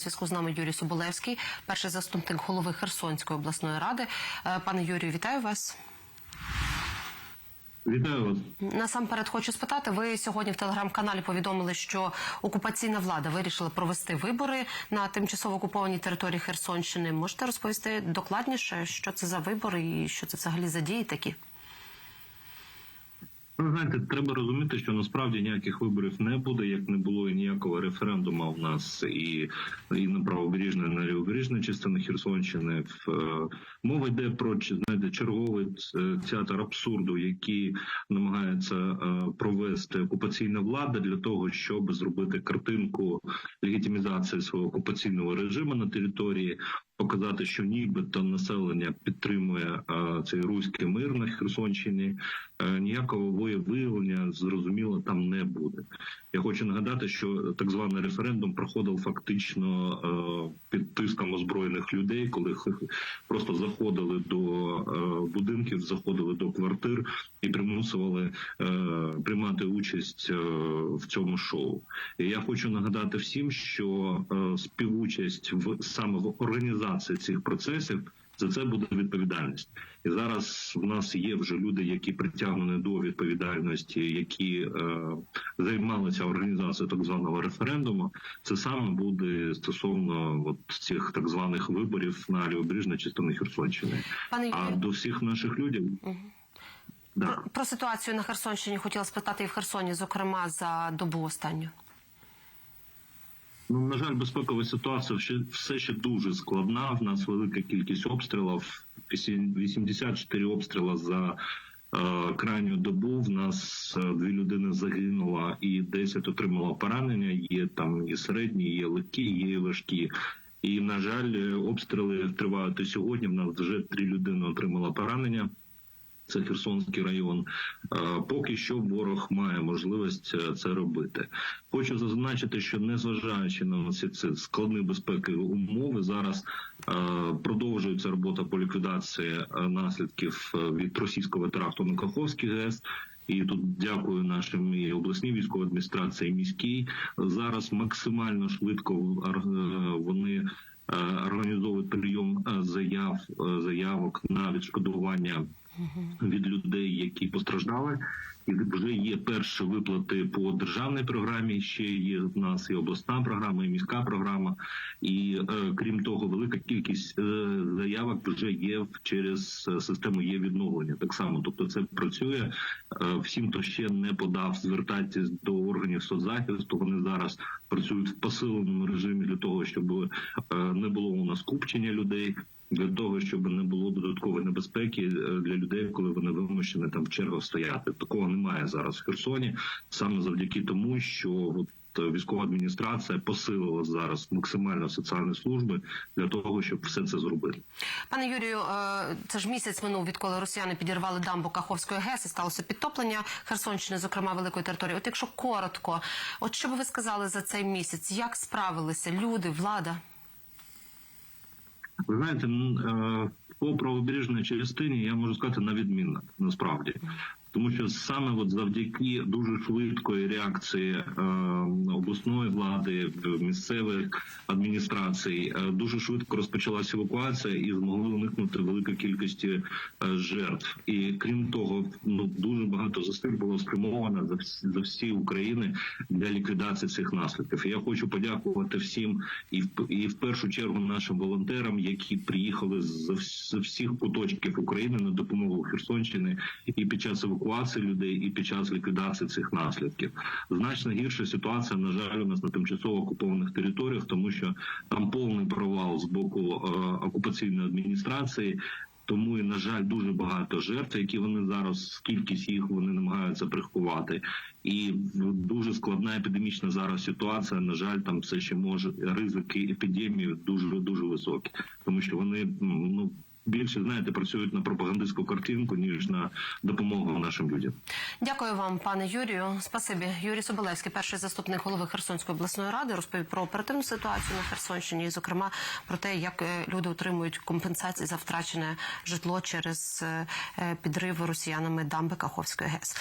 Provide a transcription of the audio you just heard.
Зв'язку з нами Юрій Соболевський, перший заступник голови Херсонської обласної ради. Е, Пане Юрію, вітаю вас. Вітаю вас. Насамперед хочу спитати. Ви сьогодні в телеграм-каналі повідомили, що окупаційна влада вирішила провести вибори на тимчасово окупованій території Херсонщини. Можете розповісти докладніше, що це за вибори і що це взагалі за дії такі? Ви знаєте, треба розуміти, що насправді ніяких виборів не буде, як не було і ніякого референдуму в нас і, і на правобережній, і на лівобережній частині Херсонщини. Е, Мова йде про знаєте, черговий е, театр абсурду, який намагається е, провести окупаційна влада для того, щоб зробити картинку легітимізації свого окупаційного режиму на території. Показати, що нібито населення підтримує а, цей руський мир на Херсонщині, А, ніякого виявлення зрозуміло там не буде. Я хочу нагадати, що так званий референдум проходив фактично а, під тиском озброєних людей, коли просто заходили до е, будинків, заходили до квартир і примусували е, приймати участь е, в цьому шоу. І я хочу нагадати всім, що е, співучасть в саме в організації цих процесів. За це буде відповідальність, і зараз в нас є вже люди, які притягнені до відповідальності, які е, займалися організацією так званого референдуму. Це саме буде стосовно от цих так званих виборів на лівобережній частині Херсонщини. Пане А до всіх наших людей да. про, про ситуацію на Херсонщині хотіла спитати і в Херсоні, зокрема за добу останню. Ну, на жаль, безпекова ситуація все ще дуже складна. В нас велика кількість обстрілів. 84 обстріли за е, крайню добу. В нас е, дві людини загинуло і 10 отримало поранення. Є там і середні, є легкі, є і важкі. І на жаль, е, обстріли тривають і сьогодні. В нас вже три людини отримало поранення. Це Херсонський район. Е, Поки що ворог має можливість е, це робити. Хочу зазначити, що незважаючи на всі ці складні безпекові умови, зараз е, продовжується робота по ліквідації наслідків від російського теракту на Каховський ГЕС. І тут дякую нашим і обласній військовій адміністрації, і міській. Зараз максимально швидко вони організовують прийом заяв заявок на відшкодування від людей, які постраждали. І вже є перші виплати по державній програмі. Ще є в нас і обласна програма, і міська програма. І е, крім того, велика кількість е, заявок вже є через е, систему є відновлення. Так само, тобто це працює. Е, всім, хто ще не подав, звертайтесь до органів соцзахисту. Вони зараз працюють в посиленому режимі для того, щоб е, не було у нас купчення людей для того, щоб не було додаткової небезпеки е, для людей, коли вони вимушені там в чергу стояти. Такого немає зараз в Херсоні, саме завдяки тому, що от е, військова адміністрація посилила зараз максимально соціальні служби для того, щоб все це зробити. Пане Юрію, е, це ж місяць минув, відколи росіяни підірвали дамбу Каховської ГЕС і сталося підтоплення Херсонщини, зокрема великої території. От якщо коротко, от що би ви сказали за цей місяць? Як справилися люди, влада? Ви знаєте, е, по правобережній частині я можу сказати на відмінно, насправді. Тому що саме от завдяки дуже швидкої реакції е, обласної влади, місцевих адміністрацій, е, дуже швидко розпочалася евакуація і змогли уникнути великої кількості е, жертв. І крім того, ну дуже багато зусиль було спрямовано за всі, за всі України для ліквідації цих наслідків. Я хочу подякувати всім і в і в першу чергу нашим волонтерам, які приїхали з з всіх куточків України на допомогу Херсонщини і під час евакуації людей, і під час ліквідації цих наслідків. Значно гірша ситуація, на жаль, у нас на тимчасово окупованих територіях, тому що там повний провал з боку е, окупаційної адміністрації. Тому і на жаль дуже багато жертв, які вони зараз кількість їх вони намагаються приховати, і дуже складна епідемічна зараз ситуація. На жаль, там все ще може ризики епідемії дуже дуже високі, тому що вони ну більше знаєте працюють на пропагандистську картинку ніж на допомогу нашим людям. Дякую вам, пане Юрію. Спасибі. Юрій Соболевський, перший заступник голови Херсонської обласної ради, розповів про оперативну ситуацію на Херсонщині, і, зокрема, про те, як е, люди отримують компенсації за втрачене житло через е, е, підрив росіянами дамби Каховської ГЕС.